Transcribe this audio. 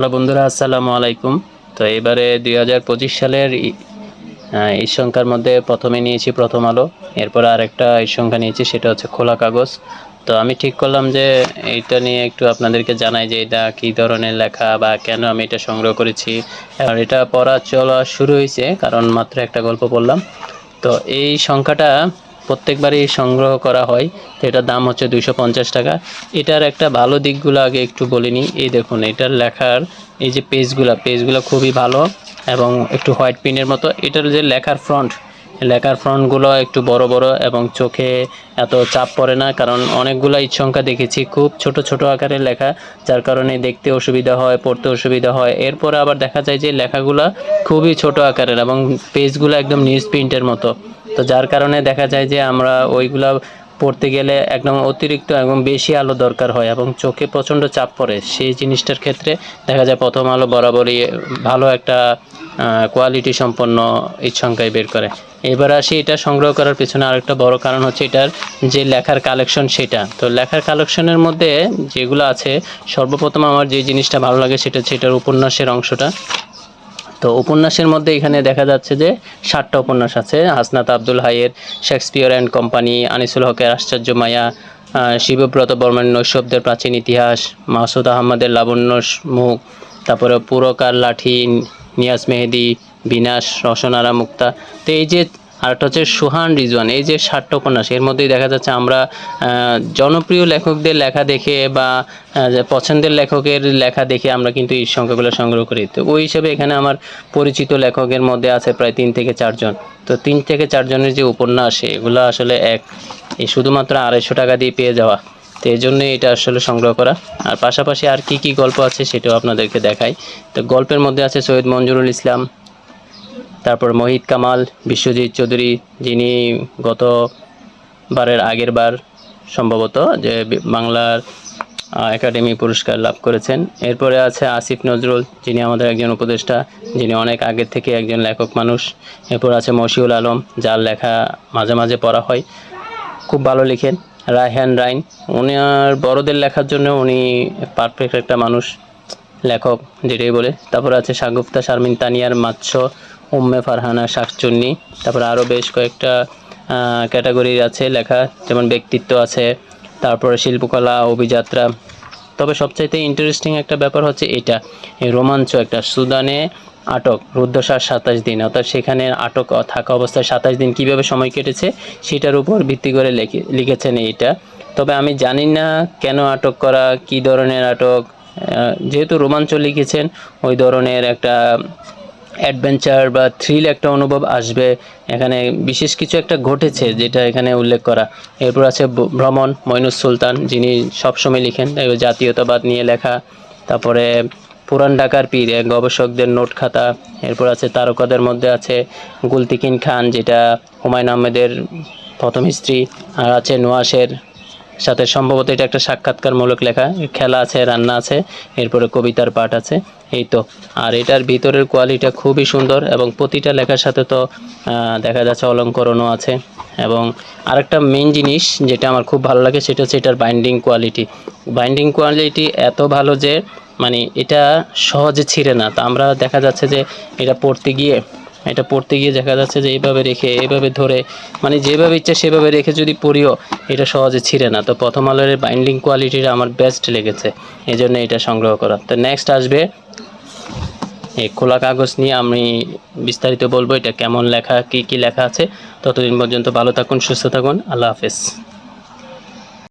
Hello বন্ধুরা, আসসালামু আলাইকুম। তো এবারে দুই হাজার পঁচিশ সালের এই সংখ্যার মধ্যে প্রথমে নিয়েছি প্রথম আলো, এরপর আরেকটা এই সংখ্যা নিয়েছি, সেটা হচ্ছে খোলা কাগজ। তো আমি ঠিক করলাম যে এইটা নিয়ে একটু আপনাদেরকে জানাই যে এটা কী ধরনের লেখা বা কেন আমি এটা সংগ্রহ করেছি। আর এটা পড়া চলা শুরু হয়েছে, কারণ মাত্র একটা গল্প পড়লাম। তো এই সংখ্যাটা প্রত্যেকবারই সংগ্রহ করা হয়। তো এটার দাম হচ্ছে দুইশো পঞ্চাশ টাকা। এটার একটা ভালো দিকগুলো আগে একটু বলে নিই। এই দেখুন, এটার লেখার এই যে পেজগুলো পেজগুলো খুবই ভালো এবং একটু হোয়াইট পিনের মতো। এটার যে লেখার ফ্রন্ট লেখার ফ্রন্টগুলো একটু বড় বড় এবং চোখে এত চাপ পড়ে না, কারণ অনেকগুলো সংখ্যা দেখেছি। খুব ছোট ছোট আকারে লেখা, যার কারণে দেখতে অসুবিধা হয়, পড়তে অসুবিধা হয়। এরপরে আবার দেখা যায় যে লেখাগুলো খুবই ছোট আকারের এবং পেজগুলো একদম নিউজ প্রিন্টের মতো। তো যার কারণে দেখা যায় যে আমরা ওইগুলা পড়তে গেলে একদম অতিরিক্ত এবং বেশি আলো দরকার হয় এবং চোখে প্রচণ্ড চাপ পড়ে। সেই জিনিসটার ক্ষেত্রে দেখা যায় প্রথম আলো বরাবরই ভালো একটা কোয়ালিটি সম্পন্ন সংখ্যায় বের করে। এবার আসি এটা সংগ্রহ করার পেছনে আরেকটা বড় কারণ হচ্ছে এটার যে লেখার কালেকশন সেটা। তো লেখার কালেকশনের মধ্যে যেগুলো আছে, সর্বপ্রথম আমার যে জিনিসটা ভালো লাগে সেটা হচ্ছে এটার উপন্যাসের অংশটা। তো উপন্যাসের মধ্যে এখানে দেখা যাচ্ছে যে ষাটটা উপন্যাস আছে। হাসনাত আব্দুল হাইয়ের শেক্সপিয়র অ্যান্ড কোম্পানি, আনিসুল হকের আশ্চর্য মায়া শিবব্রত বর্মন নৈশব্দের প্রাচীন ইতিহাস, মাসুদ আহমদের লাবণ্য মুখ, তারপরে পুরকার লাঠি, নিয়াজ মেহেদি বিনাশ রসনারা মুক্তা। তো এই যে আরেকটা হচ্ছে সুহান রিজওয়ান, এই যে উপন্যাস এর মধ্যেই দেখা যাচ্ছে আমরা জনপ্রিয় লেখকদের লেখা দেখে বা পছন্দের লেখকের লেখা দেখে আমরা কিন্তু এই সংখ্যাগুলো সংগ্রহ করি। তো ওই হিসেবে এখানে আমার পরিচিত লেখকের মধ্যে আছে প্রায় তিন থেকে চারজন। তো তিন থেকে চারজনের যে উপন্যাস, এগুলো আসলে এক। এই শুধুমাত্র আড়াইশো টাকা দিয়ে পেয়ে যাওয়া। তো এই জন্যই এটা আসলে সংগ্রহ করা। আর পাশাপাশি আর কি কি গল্প আছে সেটাও আপনাদেরকে দেখাই। তো গল্পের মধ্যে আছে সৈয়দ মঞ্জুরুল ইসলাম তারপর মোহিত কামাল, বিশ্বজিৎ চৌধুরী যিনি গত বারের আগের বার সম্ভবত যে বাংলার একাডেমি পুরস্কার লাভ করেছেন। এরপরে আছে আসিফ নজরুল, যিনি আমাদের একজন উপদেষ্টা, যিনি অনেক আগের থেকে একজন লেখক মানুষ। এরপর আছে মশিউল আলম, যার লেখা মাঝে মাঝে পড়া হয়। খুব ভালো লিখেন। রায়হান রাইন, উনি আর বড়দের লেখার জন্য উনি পারফেক্ট একটা মানুষ, লেখক, যেটাই বলে। তারপর আছে শাগুফতা শারমিন তানিয়ার মাৎস উম্মে ফারহানা শাকচুন্নি। তারপর আরও বেশ কয়েকটা ক্যাটাগরির আছে লেখা, যেমন ব্যক্তিত্ব আছে, তারপরে শিল্পকলা, অভিযাত্রা। তবে সবচাইতে ইন্টারেস্টিং একটা ব্যাপার হচ্ছে এটা, এই রোমাঞ্চ একটা। সুদানে আটক, রুদ্ধশ্বাস সাতাশ দিন। অর্থাৎ সেখানে আটক থাকা অবস্থায় সাতাশ দিন কীভাবে সময় কেটেছে, সেটার উপর ভিত্তি করে লেখে, লিখেছেন এইটা। তবে আমি জানি না কেন আটক করা, কি ধরনের আটক যেহেতু রোমাঞ্চ লিখেছেন, ওই ধরনের একটা অ্যাডভেঞ্চার বা থ্রিল একটা অনুভব আসবে। এখানে বিশেষ কিছু একটা ঘটেছে যেটা এখানে উল্লেখ করা। এরপর আছে ভ্রমণ, মইনুস সুলতান, যিনি সবসময় লিখেন জাতীয়তাবাদ নিয়ে লেখা। তারপরে পুরান ঢাকার পীর গবেষকদের নোট খাতা। এরপর আছে তারকাদের মধ্যে আছে গুলতিকিন খান, যেটা হুমায়ুন আহমেদের প্রথম স্ত্রী। আর আছে নোয়াশের সাথে সম্ভবত এটা একটা সাক্ষাৎকারমূলক লেখা, খেলা আছে, রান্না আছে, এরপরে কবিতার পাঠ আছে, এই তো। আর এটার ভিতরের কোয়ালিটিটা খুবই সুন্দর এবং প্রতিটা লেখার সাথে তো দেখা যাচ্ছে অলঙ্করণও আছে এবং আরেকটা মেইন জিনিস যেটা আমার খুব ভালো লাগে সেটা হচ্ছে এটার বাইন্ডিং কোয়ালিটি বাইন্ডিং কোয়ালিটি এত ভালো যে মানে এটা সহজে ছিঁড়ে না। তো আমরা দেখা যাচ্ছে যে এটা পড়তে গিয়ে এটা পড়তে গিয়ে দেখা যাচ্ছে যে এইভাবে রেখে এইভাবে ধরে মানে যেভাবে ইচ্ছা সেভাবে রেখে যদি পড়িও, এটা সহজে ছিঁড়ে না। তো প্রথম আলোর বাইন্ডিং কোয়ালিটিটা আমার বেস্ট লেগেছে এই জন্য এটা সংগ্রহ করা। তো নেক্সট আসবে, এই খোলা কাগজ নিয়ে আমি বিস্তারিত বলব, এটা কেমন লেখা, কি কি লেখা আছে। ততদিন পর্যন্ত ভালো থাকুন, সুস্থ থাকুন, আল্লাহ হাফেজ।